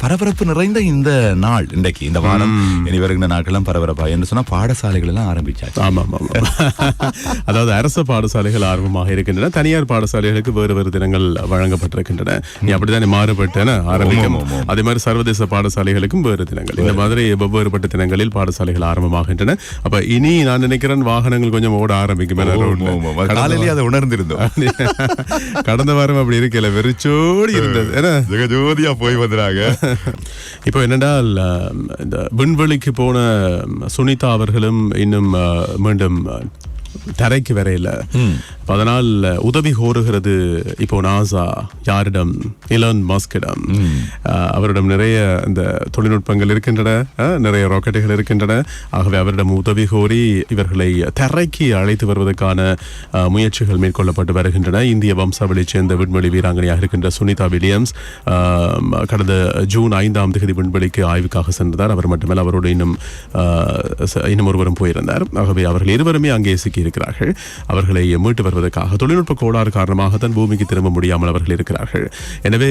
பரபரப்பு நிறைந்த இந்த நாள் இன்றைக்கு இந்த வாரம். இனி வருகின்ற நாட்களும் பரபரப்பா என்று சொன்னா பாடசாலைகள் எல்லாம் ஆரம்பிச்சாச்சு. ஆமாம் ஆமாம் அதாவது அரசு பாடசாலைகள் ஆர்வமாக இருக்கின்றன. தனியார் பாடசாலைகளுக்கு வேறு வேறு தினங்கள் வழங்கப்பட்டிருக்கின்றன. நீ அப்படித்தானே மாறுபட்டன ஆரம்பிக்கும். அதே மாதிரி சர்வதேச பாடசாலைகளுக்கும் வேறு தினங்கள். இந்த மாதிரி வெவ்வேறுபட்ட தினங்களில் பாடசாலைகள் ஆரம்பமாகின்றன. அப்ப இனி நான் நினைக்கிறேன் வாகனங்கள் கொஞ்சம் ஓட ஆரம்பிக்கும். அதை உணர்ந்திருந்தோம். கடந்த வாரம் அப்படி இருக்கல. வெறிச்சோடி இருந்தது. ஏன்னா ஜோதியா போய் வந்துறாங்க. இப்போ என்னென்றால் இந்த விண்வெளிக்கு போன சுனிதா அவர்களும் இன்னும் மீண்டும் தரைக்கு வரையில அதனால் உதவி கோருகிறது இப்போ நாசா யாரிடம்? இலன் மாஸ்கிடம் அவரிடம் நிறைய இந்த தொழில்நுட்பங்கள் இருக்கின்றன நிறைய ராக்கெட்டுகள் இருக்கின்றன. ஆகவே அவரிடம் உதவி கோரி இவர்களை தரைக்கு அழைத்து வருவதற்கான முயற்சிகள் மேற்கொள்ளப்பட்டு வருகின்றன. இந்திய வம்சாவளியைச் சேர்ந்த விண்வெளி வீராங்கனையாக இருக்கின்ற சுனிதா வில்லியம்ஸ் கடந்த ஜூன் ஐந்தாம் தேதி விண்வெளிக்கு ஆய்வுக்காக சென்றார் அவர் மட்டுமல்ல அவரோடு இன்னும் இன்னும் ஒருவரும் போயிருந்தார். ஆகவே அவர்கள் இருவருமே அங்கே சிக்கியிருக்கிறார்கள். அவர்களை மீட்டு வருவதற்காக தொழில்நுட்ப கோளாறு காரணமாக தான் பூமிக்கு திரும்ப முடியாமல் அவர்கள் இருக்கிறார்கள். எனவே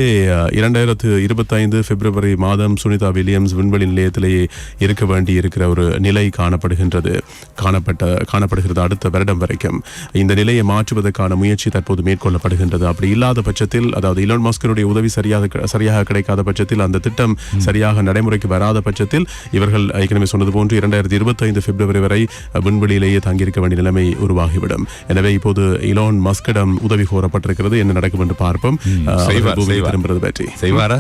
இரண்டாயிரத்து இருபத்தைந்து பிப்ரவரி மாதம் சுனிதா வில்லியம்ஸ் விண்வெளி நிலையத்திலேயே இருக்க வேண்டி இருக்கிற ஒரு நிலை காணப்படுகின்றது. காணப்பட்ட காணப்படுகிறது அடுத்த வருடம் வரைக்கும். இந்த நிலையை மாற்றுவதற்கான முயற்சி தற்போது மேற்கொள்ளப்படுகின்றது. அப்படி இல்லாத பட்சத்தில் அதாவது இலோன் மாஸ்கனுடைய உதவி சரியாக சரியாக கிடைக்காத பட்சத்தில் அந்த திட்டம் சரியாக நடைமுறைக்கு வராத பட்சத்தில் இவர்கள் ஏற்கனவே சொன்னது போன்று இரண்டாயிரத்தி இருபத்தைந்து பிப்ரவரி வரை விண்வெளியிலேயே தங்கியிருக்க வேண்டிய நிலைமை உருவாகிவிடும். எனவே இப்போது இலோன் மஸ்கிடம் உதவி கோரப்பட்டிருக்கிறது. என்ன நடக்கும் என்று பார்ப்போம். திரும்புறது பற்றி. செய்வாரா?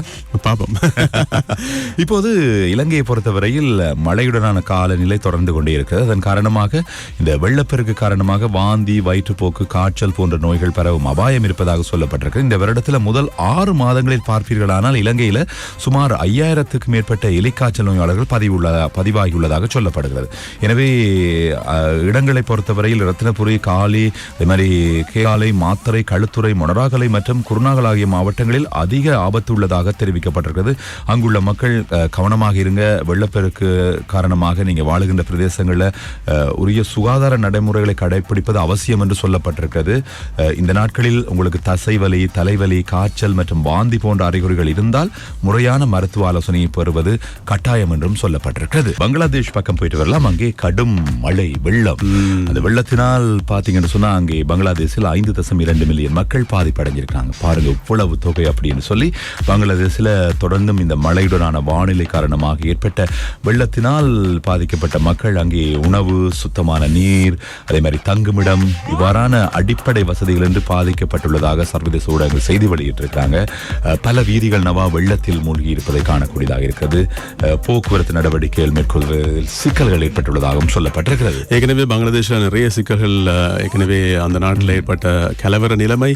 பாப்போம் இப்போது இலங்கையை பொறுத்தவரையில் மழையுடனான காலநிலை தொடர்ந்து கொண்டே இருக்கிறது அதன் காரணமாக இந்த வெள்ளப்பெருக்கு காரணமாக வாந்தி வயிற்றுப்போக்கு காய்ச்சல் போன்ற நோய்கள் பரவும் அபாயம் இருப்பதாக சொல்லப்பட்டிருக்கு. இந்த வருடத்தில் முதல் ஆறு மாதங்களில் பார்ப்பீர்களானால் இலங்கையில் சுமார் ஐயாயிரத்துக்கு மேற்பட்ட எலிக்காய்ச்சல் நோயாளர்கள் பதிவுள்ள பதிவாகியுள்ளதாக சொல்லப்படுகிறது. எனவே இடங்களை பொறுத்தவரையில் ரத்தினபுரி காலி அதே மாதிரி கேகாலை மாத்தறை களுத்துறை மொனராகலை மற்றும் குருநாகல் ஆகிய மாவட்டங்களில் அதிக ஆபத்து உள்ளதாக தெரிவிக்கப்பட்டிருக்கிறது. அங்குள்ள மக்கள் கவனமாக இருங்க. வெள்ளப்பெருக்கு காரணமாக நீங்க வாழுகின்ற பிரதேசங்களில் உரிய சுகாதார நடைமுறைகளை கடைபிடிப்பது அவசியம் என்று சொல்லப்பட்டிருக்கிறது. இந்த நாட்களில் உங்களுக்கு தசைவலி தலைவலி காய்ச்சல் மற்றும் வாந்தி போன்ற அறிகுறிகள் இருந்தால் முறையான மருத்துவ ஆலோசனையை பெறுவது கட்டாயம் என்றும் சொல்லப்பட்டிருக்கிறது. பங்களாதேஷ் பக்கம் போயிட்டு வரலாம். அங்கே கடும் மழை வெள்ளம். அந்த வெள்ளத்தினால் பாத்தீங்கன்னு சொன்னா அங்கே பங்களாதேஷில் ஐந்து தசம் இரண்டு மில்லியன் மக்கள் பாதிப்படைஞ்சிருக்காங்க பாருங்க இவ்வளவு தொகை அப்படின்னு சொல்லி பங்களாதேஷில் தொடர்ந்தும் இந்த மழையுடனான வானிலை காரணமாக ஏற்பட்ட வெள்ளத்தினால் பாதிக்கப்பட்ட மக்கள் அங்கே உணவு சுத்தமான நீர் அதே மாதிரி தங்குமிடம் இவ்வாறான அடிப்படை வசதிகள் என்று பாதிக்கப்பட்டுள்ளதாக சர்வதேச ஊடகங்கள் செய்தி வெளியிட்டிருக்காங்க பல வீதிகள் நவா வெள்ளத்தில் மூழ்கி இருப்பதை காணக்கூடியதாக இருக்கிறது. போக்குவரத்து நடவடிக்கைகள் மேற்கொள்வதில் சிக்கல்கள் ஏற்பட்டுள்ளதாகவும் சொல்லப்பட்டிருக்கிறது. ஏற்கனவே பங்களாதேஷ்ல நிறைய சிக்கல்கள் ஏற்கனவே அந்த நாட்டில் ஏற்பட்ட கலவர நிலைமை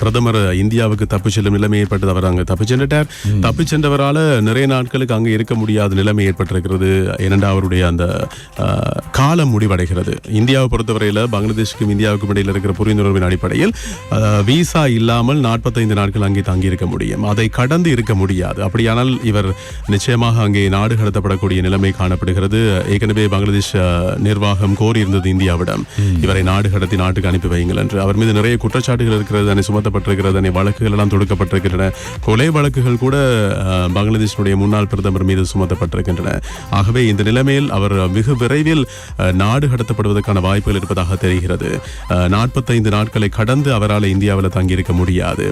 பிரதமர் இந்தியாவுக்கு தப்பிச் செல்லும் நிலைமை ஏற்பட்டது அவர் அங்கே தப்பிச் சென்றுட்டார். தப்பிச் சென்றவரால நிறைய நாட்களுக்கு அங்கே இருக்க முடியாத நிலைமை ஏற்பட்டிருக்கிறது. ஏனென்றா அவருடைய அந்த காலம் முடிவடைகிறது. இந்தியாவை பொறுத்தவரையில் பங்களாதேஷுக்கும் இந்தியாவுக்கும் இடையில் இருக்கிற புரிந்துணர்வின் அடிப்படையில் விசா இல்லாமல் நாற்பத்தைந்து நாட்கள் அங்கே தங்கி இருக்க முடியும். அதை கடந்து இருக்க முடியாது. அப்படியானால் இவர் நிச்சயமாக அங்கே நாடு கடத்தப்படக்கூடிய நிலைமை காணப்படுகிறது. ஏற்கனவே பங்களாதேஷ் நிர்வாகம் கோரியிருந்தது இந்தியாவிடம். இவரை நாடு கடத்தி நாட்டுக்கு அனுப்பி வையுங்கள் என்று. அவர் மீது நிறைய குற்றச்சாட்டுகள் இருக்கிறது தானே சுமத்தப்பட்டிருக்கிறது தானே வழக்குகள் எல்லாம் தொடுக்கப்பட்டிருக்கின்றன. கொலை வழக்குகள் கூட பங்களாதேஷினுடைய முன்னாள் பிரதமர் மீது சுமத்தப்பட்டிருக்கின்றன. ஆகவே இந்த நிலைமையில் அவர் மிக விரைவில் நாடு கடத்தப்படுவதற்கான வாய்ப்புகள் இருப்பதாக தெரிகிறது. நாற்பத்தைந்து நாட்களை கடந்து அவரால் இந்தியாவில் தங்கியிருக்க முடியாது.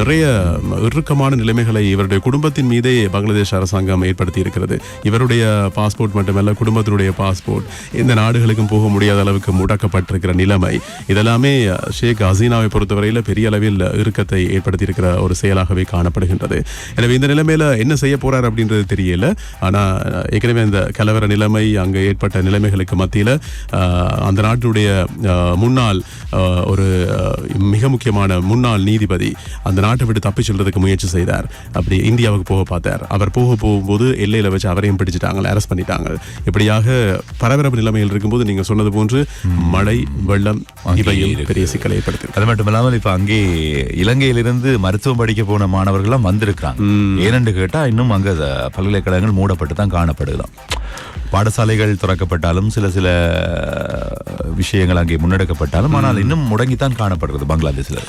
நிறைய இறுக்கமான நிலைமைகளை இவருடைய குடும்பத்தின் மீதே பங்களாதேஷ் அரசாங்கம் ஏற்படுத்தி இருக்கிறது இவருடைய பாஸ்போர்ட் மட்டுமல்ல குடும்பத்தினுடைய பாஸ்போர்ட். இந்த நாடுகளுக்கும் போக முடியாத அளவுக்கு முடக்கப்பட்டிருக்கிற நிலைமை. இதெல்லாமே ஷேக் ஹசீனாவை பொறுத்தவரையில் பெரிய அளவில் இறுக்கத்தை ஏற்படுத்தி இருக்கிற ஒரு செயலாகவே காணப்படுகின்றது. எனவே இந்த நிலைமையில என்ன செய்ய போறார் அப்படின்றது தெரியல. ஆனா அஹ், ஏற்கனவே இந்த கலவர நிலைமை அங்க ஏற்பட்ட நிலைமைகளுக்கு மத்தியில அந்த நாட்டினுடைய அஹ், முன்னாள் ஒரு மிக முக்கியமான முன்னாள் நீதிபதி அந்த நாட்டை விட்டு தப்பிச் செல்றதுக்கு முயற்சி செய்தார். அப்படி இந்தியாவுக்கு போக பார்த்தார். அவர் போக போகும்போது எல்லையில வச்சு அவரையும் பிடிச்சிட்டாங்க அரெஸ்ட் பண்ணிட்டாங்க. இப்படியாக பரபரப்பு நிலைமையில் இருக்கும்போது நீங்க சொன்னது போன்று மழை வெள்ளம் இவையும். பெரிய சிக்கலை ஏற்படுத்தி அது மட்டும் இல்லாமல் இப்ப அங்கே இலங்கையிலிருந்து மருத்துவம் படிக்க போன மாணவர்கள்லாம் வந்திருக்கிறாங்க. ஏனென்று கேட்டா இன்னும் அங்க பல்கலைக்கழகங்கள் மூடப்பட்டு தான் காணப்படுகலாம் பாடசாலைகள் திறக்கப்பட்டாலும் சில சில விஷயங்கள் அங்கே முன்னெடுக்கப்பட்டாலும் ஆனால் இன்னும் முடங்கித்தான் காணப்படுகிறது பங்களாதேஷ்ல.